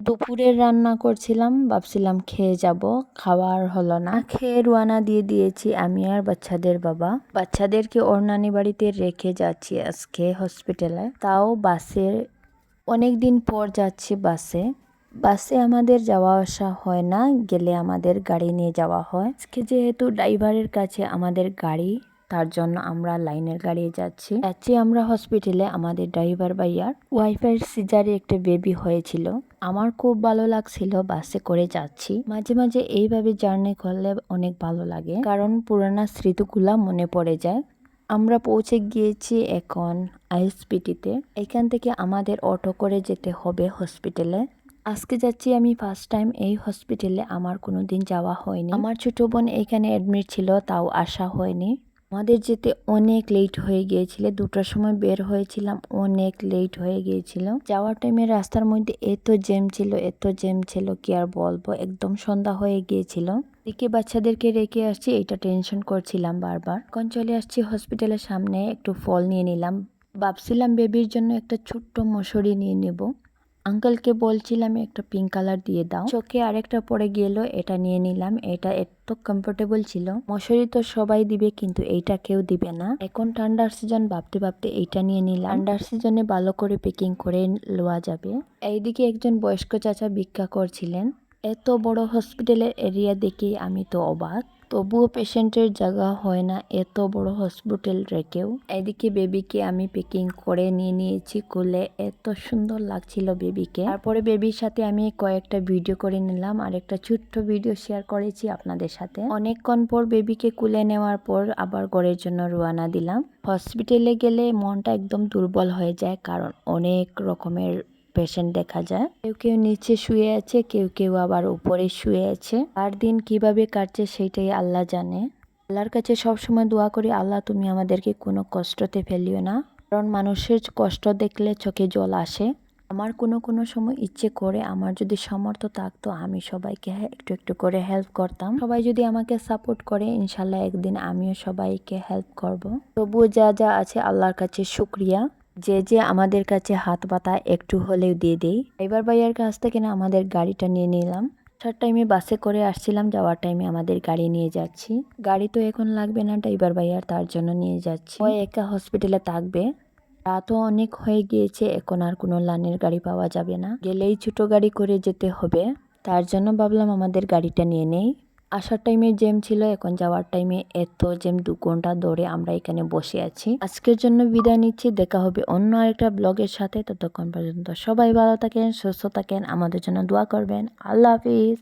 দুপুরের রান্না করছিলাম, ভাবছিলাম খেয়ে যাব, খাওয়ার হলো না। খেয়ে রুয়ানা দিয়ে দিয়েছি আমি আর বাচ্চাদের বাবা। বাচ্চাদেরকে ওর নানি বাড়িতে রেখে যাচ্ছি আজকে হসপিটালে। তাও বাসে অনেক দিন পর যাচ্ছি বাসে। বাসে আমাদের যাওয়া আসা হয় না, গেলে আমাদের গাড়ি নিয়ে যাওয়া হয়। আজকে যেহেতু ড্রাইভারের কাছে আমাদের গাড়ি তার জন্য আমরা লাইনের গাড়ি যাচ্ছি। যাচ্ছি আমরা হসপিটালে আমাদের ড্রাইভার ভাইয়ার ওয়াইফের সিজারে একটা বেবি হয়েছিল। আমার খুব ভালো লাগছিল, বাসে করে যাচ্ছি। মাঝে মাঝে এইভাবে জার্নি করলে অনেক ভালো লাগে, কারণ পুরানা স্মৃতিগুলা মনে পড়ে যায়। আমরা পৌঁছে গিয়েছি এখন আইএসপিটিতে। এখান থেকে আমাদের অটো করে যেতে হবে হসপিটালে। আজকে যাচ্ছি আমি ফার্স্ট টাইম এই হসপিটালে, আমার কোনো দিন যাওয়া হয়নি। আমার ছোট বোন এখানে অ্যাডমিট ছিল, তাও আসা হয়নি। আমাদের যেতে অনেক লেট হয়ে গিয়েছিল। দুটার সময় বের হয়েছিলাম, অনেক লেট হয়ে গিয়েছিল। যাওয়ার টাইমে রাস্তার মধ্যে এত জ্যাম ছিল, এত জ্যাম ছিল, কি আর বলব? একদম সন্ধ্যা হয়ে গিয়েছিল। দিকে বাচ্চাদেরকে রেখে আসছি, এটা টেনশন করছিলাম বারবার। এখন চলে আসছি হসপিটালের সামনে, একটু ফল নিয়ে নিলাম। ভাবছিলাম বেবির জন্য একটা ছোট্ট মশুরি নিয়ে নেব। আঙ্কেলকে বলছিলাম, একটা পিঙ্ক কালার দিয়ে দাও। চোখে আরেকটা পরে গেল, এটা নিয়ে নিলাম। এটা এত কমফোর্টেবল ছিল। মশারি তো সবাই দিবে, কিন্তু এইটা কেউ দিবে না। এখন ঠান্ডার সিজন ভাবতে ভাবতে এইটা নিয়ে নিলাম। ঠান্ডার সিজনে ভালো করে প্যাকিং করে লওয়া যাবে। এইদিকে একজন বয়স্ক চাচা ভিক্ষা করছিলেন। এত বড় হসপিটালের এরিয়া দেখে আমি তো অবাক। তবুও পেশেন্টের জায়গা হয় না, এত বড় হসপিটাল রেখেও। এদিকে বেবিকে আমি প্যাকিং করে নিয়ে নিয়েছি কুলে, এত সুন্দর লাগছিল বেবিকে। তারপরে বেবির সাথে আমি কয়েকটা ভিডিও করে নিলাম, আর একটা ছোট্ট ভিডিও শেয়ার করেছি আপনাদের সাথে। অনেকক্ষণ পর বেবিকে কুলে নেওয়ার পর আবার ঘরের জন্য রোয়ানা দিলাম। হসপিটালে গেলে মনটা একদম দুর্বল হয়ে যায়, কারণ অনেক রকমের পেশেন্ট দেখা যায়। কেউ কেউ নিচে শুয়ে আছে, কেউ কেউ আবার উপরে শুয়ে আছে। আর দিন কীভাবে কাটছে সেটাই আল্লাহ জানে। আল্লাহর কাছে সবসময় দোয়া করি, আল্লাহ তুমি আমাদেরকে কোনো কষ্টতে ফেলিও না। কারণ মানুষের কষ্ট দেখলে চোখে জল আসে। আমার কোনো কোনো সময় ইচ্ছে করে, আমার যদি সামর্থ্য থাকতো, আমি সবাইকে একটু একটু করে হেল্প করতাম। সবাই যদি আমাকে সাপোর্ট করে, ইনশাল্লাহ একদিন আমিও সবাইকে হেল্প করব। তবুও যা যা আছে আল্লাহর কাছে শুক্রিয়া। যে যে আমাদের কাছে হাত পাতা একটু হলেও দিয়ে দেই। ড্রাইভার ভাইয়ার কাছ থেকে না আমাদের গাড়িটা নিয়ে নিলাম। আসার টাইমে বাসে করে আসছিলাম, যাওয়ার টাইমে আমাদের গাড়ি নিয়ে যাচ্ছি। গাড়ি তো এখন লাগবে না ড্রাইভার ভাইয়ার তার জন্য নিয়ে যাচ্ছি। ওই একা হসপিটালে থাকবে। রাতও অনেক হয়ে গিয়েছে, এখন আর কোনো লানের গাড়ি পাওয়া যাবে না। গেলেই ছোট গাড়ি করে যেতে হবে। তার জন্য ভাবলাম আমাদের গাড়িটা নিয়ে নেই। আসার টাইমে জ্যাম ছিল, এখন যাওয়ার টাইমে এত জ্যাম দু ঘণ্টা ধরে আমরা এখানে বসে আছি। আজকের জন্য বিদায় নিচ্ছি, দেখা হবে অন্য আরেকটা ব্লগের সাথে। ততক্ষণ পর্যন্ত সবাই ভালো থাকেন, সুস্থ থাকেন, আমাদের জন্য দোয়া করবেন। আল্লাহ হাফিজ।